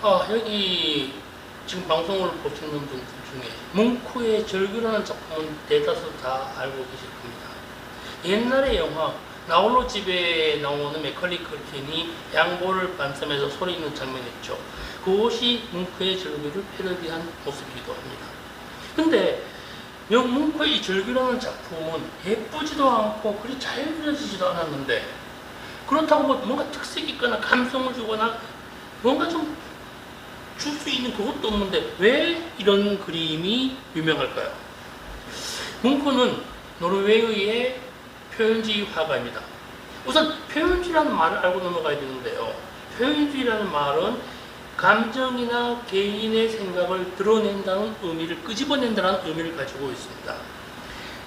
아, 여기 지금 방송을 보시는 분들 중에 뭉크의 절규라는 작품은 대다수 다 알고 계실 겁니다. 옛날의 영화 나홀로 집에 나오는 맥컬리 컬킨이 양보를 반쯤해서 소리 있는 장면이었죠. 그것이 뭉크의 절규를 패러디한 모습이기도 합니다. 근데 영 뭉크의 이 절규라는 작품은 예쁘지도 않고 그리 잘 그려지지도 않았는데 그렇다고 뭐 뭔가 특색 있거나 감성을 주거나 뭔가 좀 줄 수 있는 그것도 없는데 왜 이런 그림이 유명할까요? 뭉크는 노르웨이의 표현주의 화가입니다. 우선 표현주의라는 말을 알고 넘어가야 되는데요. 표현주의라는 말은 감정이나 개인의 생각을 드러낸다는 의미를 끄집어낸다는 의미를 가지고 있습니다.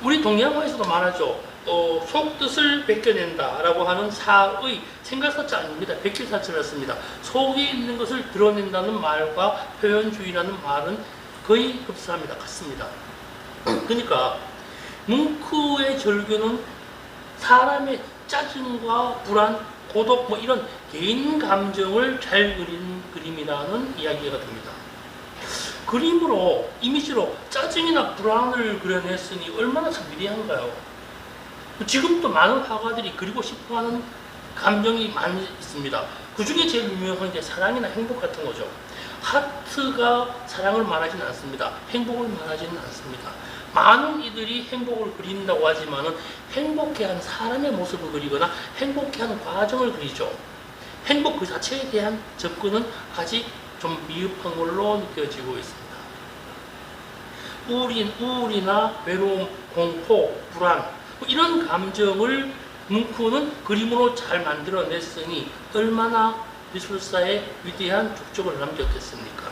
우리 동양화에서도 말하죠. 어, 속뜻을 벗겨낸다라고 하는 사의 생각사자 아닙니다. 백길사자를 씁니다. 속에 있는 것을 드러낸다는 말과 표현주의라는 말은 거의 흡사합니다. 같습니다. 그러니까 뭉크의 절규는 사람의 짜증과 불안, 고독 뭐 이런 개인 감정을 잘 그린 그림이라는 이야기가 됩니다. 그림으로 이미지로 짜증이나 불안을 그려냈으니 얼마나 참 위대한가요? 지금도 많은 화가들이 그리고 싶어하는 감정이 많이 있습니다. 그 중에 제일 유명한 게 사랑이나 행복 같은 거죠. 하트가 사랑을 말하지는 않습니다. 행복을 말하지는 않습니다. 많은 이들이 행복을 그린다고 하지만은 행복해하는 사람의 모습을 그리거나 행복해하는 과정을 그리죠. 행복 그 자체에 대한 접근은 아직 좀 미흡한 걸로 느껴지고 있습니다. 우울인, 우울이나 외로움, 공포, 불안 뭐 이런 감정을 뭉크는 그림으로 잘 만들어냈으니 얼마나 미술사에 위대한 족적을 남겼겠습니까?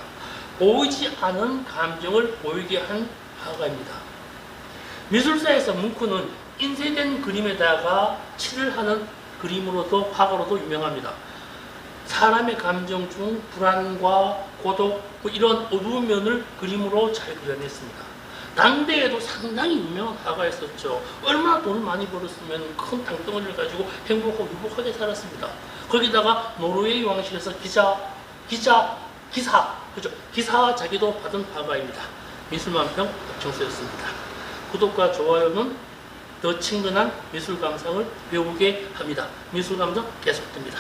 보이지 않은 감정을 보이게 한 화가입니다. 미술사에서 뭉크는 인쇄된 그림에다가 칠을 하는 그림으로도 화가로도 유명합니다. 사람의 감정 중 불안과 고독 뭐 이런 어두운 면을 그림으로 잘 그려냈습니다. 당대에도 상당히 유명한 화가였었죠. 얼마나 돈을 많이 벌었으면 큰 땅덩어리를 가지고 행복하고 유복하게 살았습니다. 거기다가 노르웨이 왕실에서 기자, 기자, 기사, 그죠? 기사 자기도 받은 화가입니다. 미술만평 박정수였습니다. 구독과 좋아요는 더 친근한 미술 감상을 배우게 합니다. 미술 감상 계속됩니다.